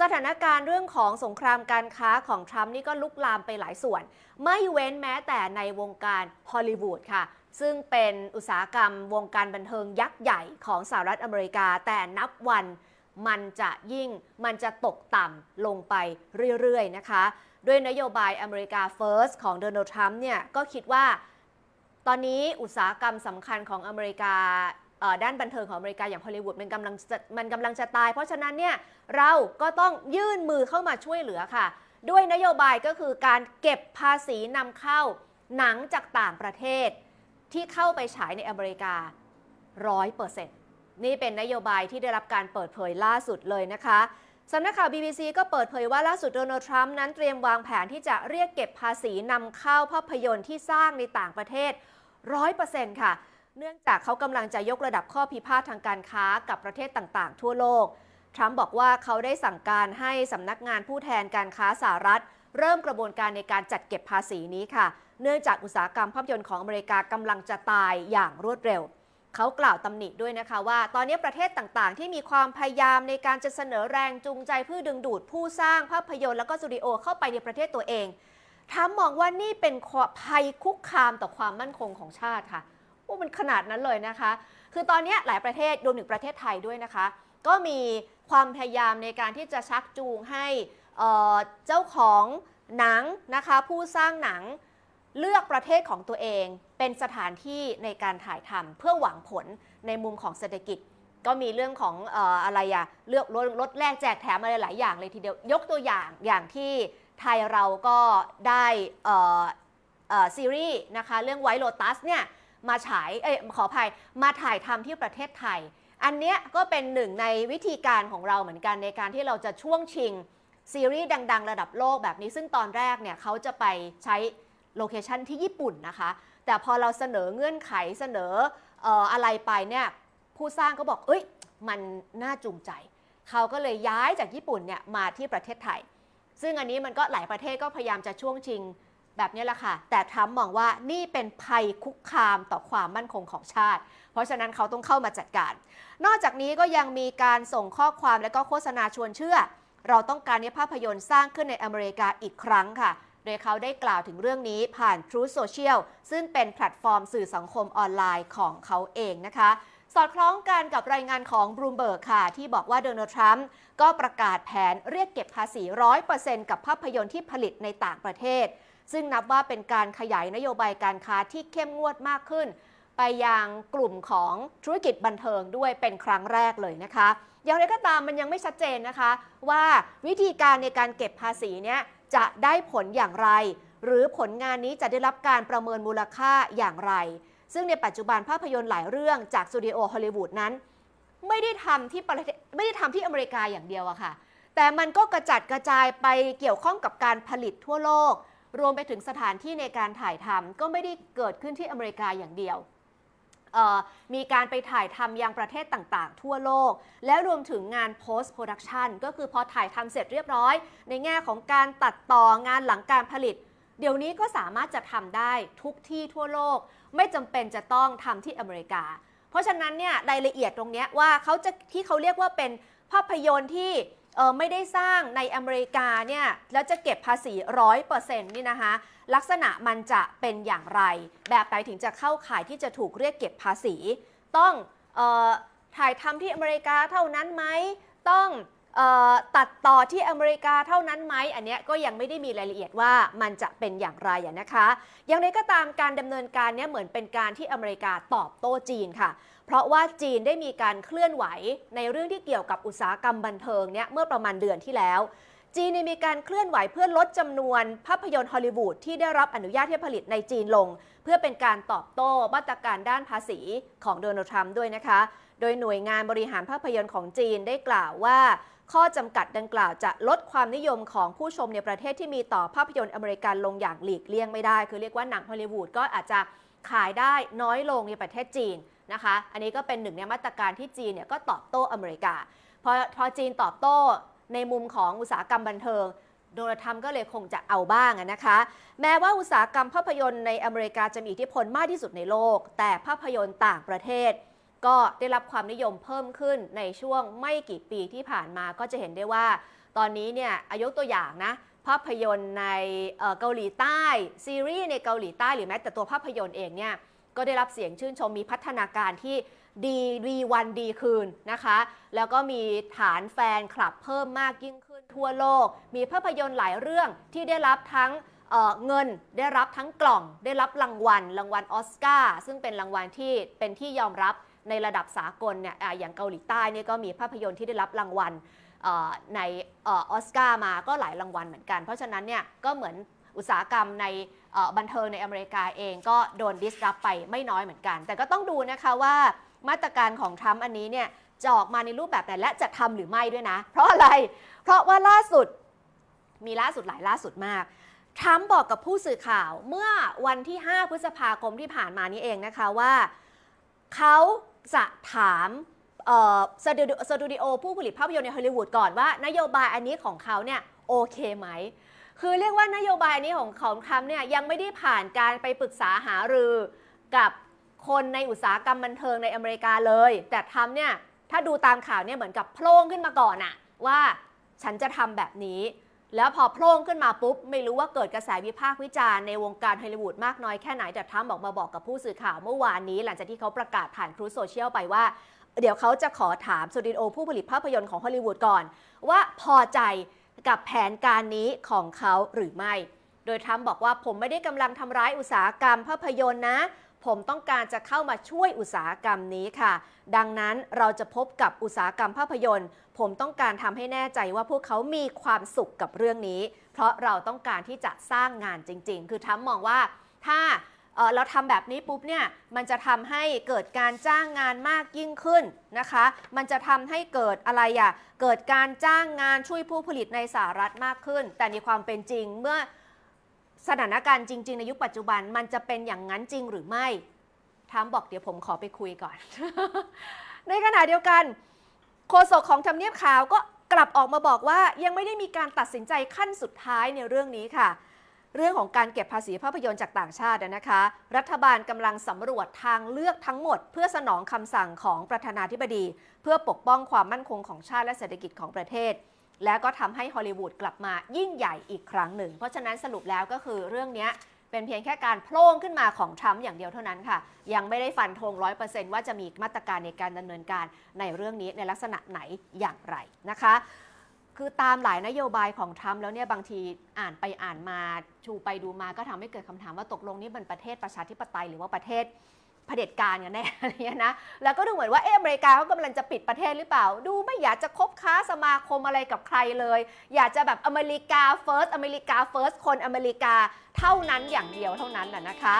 สถานการณ์เรื่องของสงครามการค้าของทรัมป์นี่ก็ลุกลามไปหลายส่วน ไม่เว้นแม้แต่ในวงการฮอลลีวูดค่ะ ซึ่งเป็นอุตสาหกรรมวงการบันเทิงยักษ์ใหญ่ของสหรัฐอเมริกา แต่นับวันมันจะยิ่งมันจะตกต่ำลงไปเรื่อยๆนะคะ ด้วยนโยบายอเมริกา First ของโดนัลด์ทรัมป์เนี่ยก็คิดว่า ตอนนี้อุตสาหกรรมสำคัญของอเมริกา ด้านบันเทิงของอเมริกาอย่างฮอลลีวูดมันกำลังมันกำลังจะตาย เพราะฉะนั้นเนี่ยเราก็ต้องยื่นมือเข้ามาช่วยเหลือค่ะ ด้วยนโยบายก็คือการเก็บภาษีนำเข้าหนังจากต่างประเทศ ที่เข้าไปฉายในอเมริกา100%นี่เป็นนโยบายที่ได้รับการเปิดเผยล่าสุดเลยนะคะสำนักข่าว BBC ก็เปิดเผยว่าล่าสุดโดนัลด์ทรัมป์นั้นเตรียมวางแผนที่จะเรียกเก็บภาษีนำเข้าภาพยนตร์ที่สร้างในต่างประเทศ 100%ค่ะ เนื่องจากเขากำลังจะยกระดับข้อพิพาททางการค้ากับประเทศต่างๆ ทั่วโลก ทรัมป์บอกว่าเขาได้สั่งการให้สำนักงานผู้แทนการค้าสหรัฐ เริ่มกระบวนการในการจัดเก็บภาษีนี้ค่ะ เนื่องจากอุตสาหกรรมภาพยนตร์ของอเมริกากำลังจะตายอย่างรวดเร็วเขากล่าวตำหนิด้วยนะคะว่า ตอนนี้ประเทศต่างๆ ที่มีความพยายามในการจะเสนอแรงจูงใจเพื่อดึงดูดผู้สร้างภาพยนตร์แล้วก็สตูดิโอเข้าไปในประเทศตัวเองทรัมป์มองว่านี่เป็นภัยคุกคามต่อความมั่นคงของชาติค่ะ ว่ามันขนาดนั้นเลยนะคะ คือตอนนี้หลายประเทศรวมถึงประเทศไทยด้วยนะคะ ก็มีความพยายามในการที่จะชักจูงให้เเจ้าของหนังนะคะผู้สร้างหนังเลือกประเทศของตัวเองเป็นสถานที่ในการถ่ายทำเพื่อหวังผลในมุมของเศรษฐกิจ ก็มีเรื่องของอออะไรอะเลือกลดลดแลกแจกแถมอะไรหลายอย่างเลยทีเดียวยกตัวอย่างอย่างที่ไทยเราก็ได้ซีรีส์นะคะเรื่องไวโ o ตัสเนี่ย มาฉายเอ้ยขออภัยมาถ่ายทำที่ประเทศไทย อันเนี้ยก็เป็นหนึ่งในวิธีการของเราเหมือนกันในการที่เราจะช่วงชิงซีรีส์ดัง ๆ ระดับโลกแบบนี้ซึ่งตอนแรกเนี่ยเขาจะไปใช้โลเคชันที่ญี่ปุ่นนะคะ แต่พอเราเสนอเงื่อนไขเสนออออะไรไปเนี่ยผู้สร้างก็บอก เอ้ย มันน่าจูงใจ เขาก็เลยย้ายจากญี่ปุ่นเนี่ยมาที่ประเทศไทย ซึ่งอันนี้มันก็หลายประเทศก็พยายามจะช่วงชิง แบบนี้แหละค่ะ แต่ทรัมป์มองว่านี่เป็นภัยคุกคามต่อความมั่นคงของชาติ เพราะฉะนั้นเขาต้องเข้ามาจัดการ นอกจากนี้ก็ยังมีการส่งข้อความและก็โฆษณาชวนเชื่อ เราต้องการให้ภาพยนตร์สร้างขึ้นในอเมริกาอีกครั้งค่ะโดยเขาได้กล่าวถึงเรื่องนี้ผ่าน Truth Social ซึ่งเป็นแพลตฟอร์มสื่อสังคมออนไลน์ของเขาเองนะคะ สอดคล้องกันกับรายงานของ Bloomberg ค่ะ ที่บอกว่าโดนัลด์ทรัมป์ก็ประกาศแผนเรียกเก็บภาษี 100%กับภาพยนตร์ที่ผลิตในต่างประเทศ ซึ่งนับว่าเป็นการขยายนโยบายการค้าที่เข้มงวดมากขึ้น ไปยังกลุ่มของธุรกิจบันเทิงด้วยเป็นครั้งแรกเลยนะคะอย่างไรก็ตามมันยังไม่ชัดเจนนะคะ ว่าวิธีการในการเก็บภาษีเนี้ยจะได้ผลอย่างไร หรือผลงานนี้จะได้รับการประเมินมูลค่าอย่างไร ซึ่งในปัจจุบันภาพยนตร์หลายเรื่องจากสตูดิโอฮอลลีวูดนั้น ไม่ได้ทำที่ประเทศไม่ได้ทำที่อเมริกาอย่างเดียวอะค่ะแต่มันก็กระจัดกระจายไปเกี่ยวข้องกับการผลิตทั่วโลก รวมไปถึงสถานที่ในการถ่ายทำก็ไม่ได้เกิดขึ้นที่อเมริกาอย่างเดียวมีการไปถ่ายทำยังประเทศต่างๆ ทั่วโลก และรวมถึงงาน post production ก็คือพอถ่ายทำเสร็จเรียบร้อย ในแง่ของการตัดต่องานหลังการผลิต เดี๋ยวนี้ก็สามารถจะทำได้ทุกที่ทั่วโลก ไม่จำเป็นจะต้องทำที่อเมริกา เพราะฉะนั้นเนี่ยรายละเอียดตรงนี้ว่าเขาจะที่เขาเรียกว่าเป็นภาพยนตร์ที่ ไม่ได้สร้างในอเมริกาเนี่ยแล้วจะเก็บภาษีร้อยเปอร์เซ็นต์นี่นะคะ ลักษณะมันจะเป็นอย่างไร แบบไหนถึงจะเข้าข่ายที่จะถูกเรียกเก็บภาษี ต้องออถ่ายทำที่อเมริกาเท่านั้นไหมต้องออตัดต่อที่อเมริกาเท่านั้นไหมอันนี้ก็ยังไม่ได้มีรายละเอียดว่ามันจะเป็นอย่างไรนะคะ อย่างไรก็ตามการดำเนินการเนี้ยเหมือนเป็นการที่อเมริกาตอบโต้จีนค่ะ เพราะว่าจีนได้มีการเคลื่อนไหวในเรื่องที่เกี่ยวกับอุตสาหกรรมบันเทิงเนี่ยเมื่อประมาณเดือนที่แล้ว จีนมีการเคลื่อนไหวเพื่อลดจำนวนภาพยนตร์ฮอลลีวูดที่ได้รับอนุญาตให้ผลิตในจีนลง เพื่อเป็นการตอบโต้มาตรการด้านภาษีของโดนัลด์ทรัมป์ด้วยนะคะ โดยหน่วยงานบริหารภาพยนตร์ของจีนได้กล่าวว่าข้อจำกัดดังกล่าวจะลดความนิยมของผู้ชมในประเทศที่มีต่อภาพยนตร์อเมริกันลงอย่างหลีกเลี่ยงไม่ได้ คือเรียกว่าหนังฮอลลีวูดก็อาจจะขายได้น้อยลงในประเทศจีน นะคะ อันนี้ก็เป็นหนึ่งในมาตรการที่จีนเนี่ยก็ตอบโต้อเมริกา พอพอจีนตอบโต้ในมุมของอุตสาหกรรมบันเทิงโดนัลด์ทรัมป์ก็เลยคงจะเอาบ้างนะคะ แม้ว่าอุตสาหกรรมภาพยนตร์ในอเมริกาจะมีอิทธิพลมากที่สุดในโลก แต่ภาพยนตร์ต่างประเทศ ก็ได้รับความนิยมเพิ่มขึ้นในช่วงไม่กี่ปีที่ผ่านมาก็จะเห็นได้ว่า ตอนนี้เนี่ยอายกตัวอย่างนะ ภาพยนตร์ในเกาหลีใต้ ซีรีส์ในเกาหลีใต้หรือแม้แต่ตัวภาพยนตร์เองเนี่ย ก็ได้รับเสียงชื่นชมมีพัฒนาการที่ดีดีวันดีคืนนะคะ แล้วก็มีฐานแฟนคลับเพิ่มมากยิ่งขึ้นทั่วโลก มีภาพยนตร์หลายเรื่องที่ได้รับทั้งเเงินได้รับทั้งกล่อง ได้รับรางวัล รางวัลออสการ์ซึ่งเป็นรางวัลที่เป็นที่ยอมรับในระดับสากลเนี่ยออย่างเกาหลีใต้เนี่ยก็มีภาพยนตร์ที่ได้รับรางวัล ในออสการ์มาก็หลายรางวัลเหมือนกัน เพราะฉะนั้นเนี่ยก็เหมือนอุตสาหกรรมในบันเทิงในอเมริกาเองก็โดนดิสรับไปไม่น้อยเหมือนกัน แต่ก็ต้องดูนะคะว่ามาตรการของทรัมป์อันนี้เนี่ยจะออกมาในรูปแบบไหนและจะทำหรือไม่ด้วยนะ เพราะอะไร เพราะว่าล่าสุดมีล่าสุดหลายล่าสุดมากทรัมป์บอกกับผู้สื่อข่าวเมื่อวันที่ 5 พฤษภาคมที่ผ่านมานี้เองนะคะว่า เขาจะถาม สตูดิโอผู้ผลิตภาพยนตร์ในฮอลลีวูดก่อนว่านโยบายอันนี้ของเขาเนี่ยโอเคไหม คือเรียกว่านโยบายนี้ของของทรัมป์เนี่ยยังไม่ได้ผ่านการไปปรึกษาหารือกับคนในอุตสาหกรรมบันเทิงในอเมริกาเลย แต่ทรัมป์เนี่ยถ้าดูตามข่าวเนี่ยเหมือนกับโพล่งขึ้นมาก่อนอะว่าฉันจะทำแบบนี้ แล้วพอโพล่งขึ้นมาปุ๊บ ไม่รู้ว่าเกิดกระแสวิพากษ์วิจารณ์ในวงการฮอลลีวูดมากน้อยแค่ไหนแต่ทรัมป์บอกมาบอกกับผู้สื่อข่าวเมื่อวานนี้ หลังจากที่เขาประกาศผ่านครูโซเชียลไปว่า เดี๋ยวเขาจะขอถามสตูดิโอผู้ผลิตภาพยนตร์ของฮอลลีวูดก่อน ว่าพอใจกับแผนการนี้ของเขาหรือไม่ โดยทรัมป์บอกว่าผมไม่ได้กำลังทำร้ายอุตสาหกรรมภาพยนตร์นะ ผมต้องการจะเข้ามาช่วยอุตสาหกรรมนี้ค่ะ ดังนั้นเราจะพบกับอุตสาหกรรมภาพยนตร์ ผมต้องการทำให้แน่ใจว่าพวกเขามีความสุขกับเรื่องนี้ เพราะเราต้องการที่จะสร้างงานจริง ๆ คือทรัมป์มองว่าถ้า เราทำแบบนี้ปุ๊บเนี่ยมันจะทำให้เกิดการจ้างงานมากยิ่งขึ้นนะคะ มันจะทำให้เกิดอะไรอะ่ะเกิดการจ้างงานช่วยผู้ผลิตในสหรัฐมากขึ้น แต่ในความเป็นจริงเมื่อสถานการณ์จริง ๆ ในยุคปัจจุบันมันจะเป็นอย่างนั้นจริงหรือไม่ทรัมบอกเดี๋ยวผมขอไปคุยก่อน ในขณะเดียวกันโฆษกของทำเนียบขาวก็กลับออกมาบอกว่ายังไม่ได้มีการตัดสินใจขั้นสุดท้ายในเรื่องนี้ค่ะ เรื่องของการเก็บภาษีภาพยนตร์จากต่างชาตินะคะ รัฐบาลกำลังสำรวจทางเลือกทั้งหมด เพื่อสนองคำสั่งของประธานาธิบดี เพื่อปกป้องความมั่นคงของชาติและเศรษฐกิจของประเทศ และก็ทำให้ฮอลลีวูดกลับมายิ่งใหญ่อีกครั้งหนึ่ง เพราะฉะนั้นสรุปแล้วก็คือเรื่องนี้เป็นเพียงแค่การโพล่งขึ้นมาของทรัมป์อย่างเดียวเท่านั้นค่ะ ยังไม่ได้ฟันธงร้อยเปอร์เซนต์ว่าจะมีมาตรการในการดำเนินการในเรื่องนี้ในลักษณะไหนอย่างไรนะคะ คือตามหลายนโยบายของทรัมป์แล้วเนี่ยบางทีอ่านไปอ่านมาชูไปดูมาก็ทำให้เกิดคำถามว่าตกลงนี่มันประเทศประชาธิปไตยหรือว่าประเทศเผด็จการกันแน่อะไรเงี้ยนะแล้วก็ดูเหมือนว่าเอออเมริกาเขากำลังจะปิดประเทศหรือเปล่า ดูไม่อยากจะคบค้าสมาคมอะไรกับใครเลย อยากจะแบบอเมริกาเฟิร์สอเมริกาเฟิร์สคนอเมริกาเท่านั้นอย่างเดียวเท่านั้นน่ะนะคะ